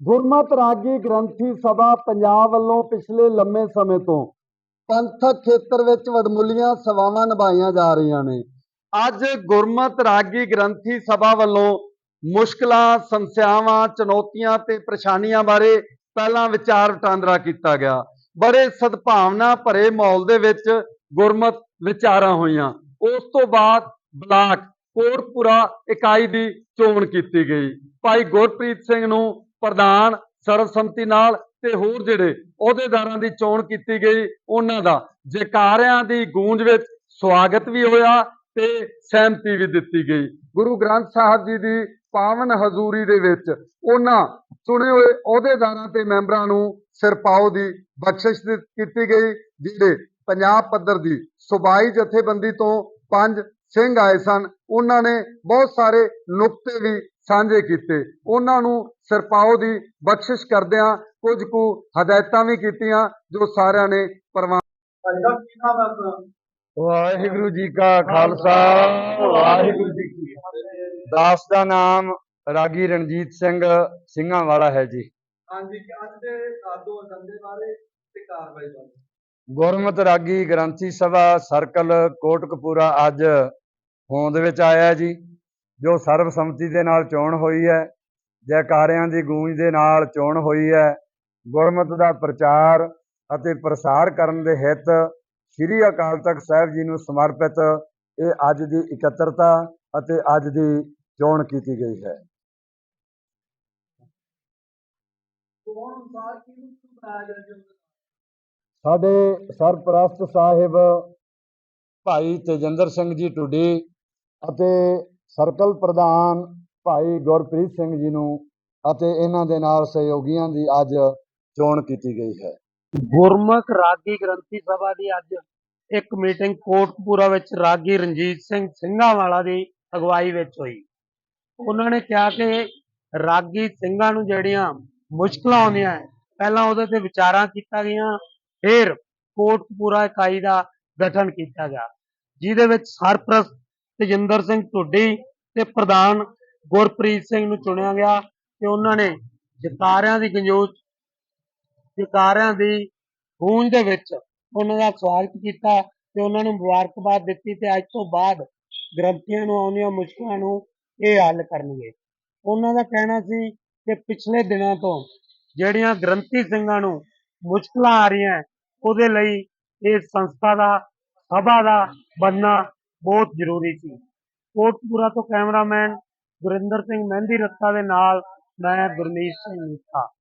ਗੁਰਮਤਿ ਰਾਗੀ ਗ੍ਰੰਥੀ ਸਭਾ ਪੰਜਾਬ ਵੱਲੋਂ ਪਿਛਲੇ ਲੰਮੇ ਸਮੇਂ ਤੋਂ ਪੰਥਕ ਖੇਤਰ ਵਿੱਚ ਵਡਮੁੱਲੀਆਂ ਸੇਵਾਵਾਂ ਨਿਭਾਈਆਂ ਜਾ ਰਹੀਆਂ ਨੇ। ਅੱਜ ਗੁਰਮਤਿ ਰਾਗੀ ਗ੍ਰੰਥੀ ਸਭਾ ਵੱਲੋਂ ਮੁਸ਼ਕਲਾਂ, ਸਮੱਸਿਆਵਾਂ, ਚੁਣੌਤੀਆਂ ਤੇ ਪਰੇਸ਼ਾਨੀਆਂ ਬਾਰੇ ਪਹਿਲਾਂ ਵਿਚਾਰ ਵਟਾਂਦਰਾ ਕੀਤਾ ਗਿਆ। ਬੜੇ ਸਦਭਾਵਨਾ ਭਰੇ ਮਾਹੌਲ ਦੇ ਵਿੱਚ ਗੁਰਮਤਿ ਵਿਚਾਰਾਂ ਹੋਈਆਂ। ਉਸ ਤੋਂ ਬਾਅਦ ਬਲਾਕ ਕੋਟਪੁਰਾ ਇਕਾਈ ਦੀ ਚੋਣ ਕੀਤੀ ਗਈ। ਭਾਈ ਗੁਰਪ੍ਰੀਤ ਸਿੰਘ ਨੂੰ ਪ੍ਰਧਾਨ ਸਰਬਸੰਮਤੀ ਨਾਲ ਤੇ ਹੋਰ ਜਿਹੜੇ ਅਹੁਦੇਦਾਰਾਂ ਦੀ ਚੋਣ ਕੀਤੀ ਗਈ, ਉਹਨਾਂ ਦਾ ਜੈਕਾਰਿਆਂ ਦੀ ਗੂੰਜ ਵਿੱਚ ਸਵਾਗਤ ਵੀ ਹੋਇਆ ਤੇ ਸਹਿਮਤੀ ਵੀ ਦਿੱਤੀ ਗਈ। ਗੁਰੂ ਗ੍ਰੰਥ ਸਾਹਿਬ ਜੀ ਦੀ ਪਾਵਨ ਹਜ਼ੂਰੀ ਦੇ ਵਿੱਚ ਉਹਨਾਂ ਚੁਣੇ ਹੋਏ ਅਹੁਦੇਦਾਰਾਂ ਤੇ ਮੈਂਬਰਾਂ ਨੂੰ ਸਿਰਪਾਓ ਦੀ ਬਖਸ਼ਿਸ਼ ਕੀਤੀ ਗਈ, ਜਿਹੜੇ ਪੰਜਾਬ ਪੱਧਰ ਦੀ ਸੂਬਾਈ ਜਥੇਬੰਦੀ ਤੋਂ ਪੰਜ ਸਿੰਘ ਆਏ ਸਨ। ਉਹਨਾਂ ਨੇ ਬਹੁਤ ਸਾਰੇ ਨੁਕਤੇ ਵੀ ਸਾਂਝੇ ਕੀਤੇ। ਉਹਨਾਂ ਨੂੰ ਸਿਰਪਾਓ ਦੀ ਬਖਸ਼ਿਸ਼ ਕਰਦਿਆਂ ਕੁਝ ਕੁ ਹਦਾਇਤਾਂ ਵੀ ਕੀਤੀਆਂ ਜੋ ਸਾਰਿਆਂ ਨੇ ਪ੍ਰਵਾਨ ਵਾਹਿਗੁਰੂ ਜੀ ਕਾ ਖਾਲਸਾ ਵਾਹਿਗੁਰੂ ਜੀ ਕੀ ਫਤਿਹ। ਦਾਸ ਦਾ ਨਾਮ ਰਾਗੀ ਰਣਜੀਤ ਸਿੰਘ ਸਿੰਘਾਂ ਵਾਲਾ ਹੈ ਜੀ। ਹਾਂਜੀ ਕਿ ਅੱਜ ਦੇ ਦੋ ਏਜੰਡੇ ਬਾਰੇ ਤੇ ਕਾਰਵਾਈ ਬਾਰੇ? ਗੁਰਮਤਿ ਰਾਗੀ ਗ੍ਰੰਥੀ ਸਭਾ ਸਰਕਲ ਕੋਟਕਪੂਰਾ ਅੱਜ ਹੋਂਦ ਵਿੱਚ ਆਇਆ ਜੀ ਜੋ ਸਰਬਸੰਮਤੀ ਦੇ ਨਾਲ ਚੋਣ ਹੋਈ ਹੈ ਜੈਕਾਰਿਆਂ ਦੀ ਗੂੰਜ ਦੇ ਨਾਲ ਚੋਣ ਹੋਈ ਹੈ ਗੁਰਮਤਿ ਦਾ ਪ੍ਰਚਾਰ ਅਤੇ ਪ੍ਰਸਾਰ ਕਰਨ ਦੇ ਹਿੱਤ ਸ੍ਰੀ ਅਕਾਲ ਤਖਤ ਸਾਹਿਬ ਜੀ ਨੂੰ ਸਮਰਪਿਤ ਇਹ ਅੱਜ ਦੀ ਇਕੱਤਰਤਾ ਅਤੇ ਅੱਜ ਦੀ ਚੋਣ ਕੀਤੀ ਗਈ ਹੈ। ਸਾਡੇ ਸਰਪ੍ਰਸਤ ਸਾਹਿਬ ਭਾਈ ਤੇਜਿੰਦਰ ਸਿੰਘ ਜੀ ਟੁੱਡੀ ਅਤੇ ਸਰਕਲ ਪ੍ਰਧਾਨ ਭਾਈ ਗੁਰਪ੍ਰੀਤ ਸਿੰਘ ਜੀ ਨੂੰ ਅਤੇ ਇਹਨਾਂ ਦੇ ਨਾਲ ਸਹਿਯੋਗੀਆਂ ਦੀ ਅੱਜ ਚੋਣ ਕੀਤੀ ਗਈ ਹੈ। ਗੁਰਮੁਖ ਰਾਗੀ ਗ੍ਰੰਥੀ ਸਭਾ ਦੀ ਅੱਜ ਇੱਕ ਮੀਟਿੰਗ ਕੋਟਕਪੂਰਾ ਵਿੱਚ ਰਾਗੀ ਰਣਜੀਤ ਸਿੰਘ ਸਿੰਘਾਂ ਦੀ ਅਗਵਾਈ ਵਿੱਚ ਹੋਈ। ਉਹਨਾਂ ਨੇ ਕਿਹਾ ਕਿ ਰਾਗੀ ਸਿੰਘਾਂ ਨੂੰ ਜਿਹੜੀਆਂ ਮੁਸ਼ਕਲਾਂ ਆਉਂਦੀਆਂ ਹੈ, ਪਹਿਲਾਂ ਉਹਦੇ ਤੇ ਵਿਚਾਰਾਂ ਕੀਤਾ ਗਿਆ ਫਿਰ ਕੋਟਕਪੂਰਾ ਇਕਾਈ ਦਾ ਗਠਨ ਕੀਤਾ ਗਿਆ ਜਿਹਦੇ ਵਿੱਚ ਸਰਪ੍ਰਸਤ ਤੇਜਿੰਦਰ ਸਿੰਘ ਢੁੱਡੀ ਤੇ ਪ੍ਰਧਾਨ ਗੁਰਪ੍ਰੀਤ ਸਿੰਘ ਨੂੰ ਚੁਣਿਆ ਗਿਆ ਤੇ ਉਹਨਾਂ ਨੇ ਜਕਾਰਿਆਂ ਦੀ ਗੰਜੋਚ ਜਕਾਰਿਆਂ ਦੀ ਗੂੰਜ ਦੇ ਵਿੱਚ ਉਹਨਾਂ ਦਾ ਸਵਾਗਤ ਕੀਤਾ ਤੇ ਉਹਨਾਂ ਨੂੰ ਮੁਬਾਰਕਬਾਦ ਦਿੱਤੀ ਤੇ ਅੱਜ ਤੋਂ ਬਾਅਦ ਗ੍ਰੰਥੀਆਂ ਨੂੰ ਆਉਂਦੀਆਂ ਮੁਸ਼ਕਲਾਂ ਨੂੰ ਇਹ ਹੱਲ ਕਰਨਗੇ। ਉਹਨਾਂ ਦਾ ਕਹਿਣਾ ਸੀ ਕਿ ਪਿਛਲੇ ਦਿਨਾਂ ਤੋਂ ਜਿਹੜੀਆਂ ਗ੍ਰੰਥੀ ਸਿੰਘਾਂ ਨੂੰ ਮੁਸ਼ਕਲਾਂ ਆ ਰਹੀਆਂ, ਉਹਦੇ ਲਈ ਇਸ ਸੰਸਥਾ ਦਾ, ਸਭਾ ਦਾ ਬਣਨਾ ਬਹੁਤ ਜ਼ਰੂਰੀ ਸੀ। ਕੋਟਪੂਰਾ ਤੋਂ ਕੈਮਰਾਮੈਨ ਗੁਰਿੰਦਰ ਸਿੰਘ ਮਹਿੰਦੀ ਰੱਤਾ ਦੇ ਨਾਲ ਮੈਂ ਗੁਰਮੀਤ ਸਿੰਘ ਨੀਤਾ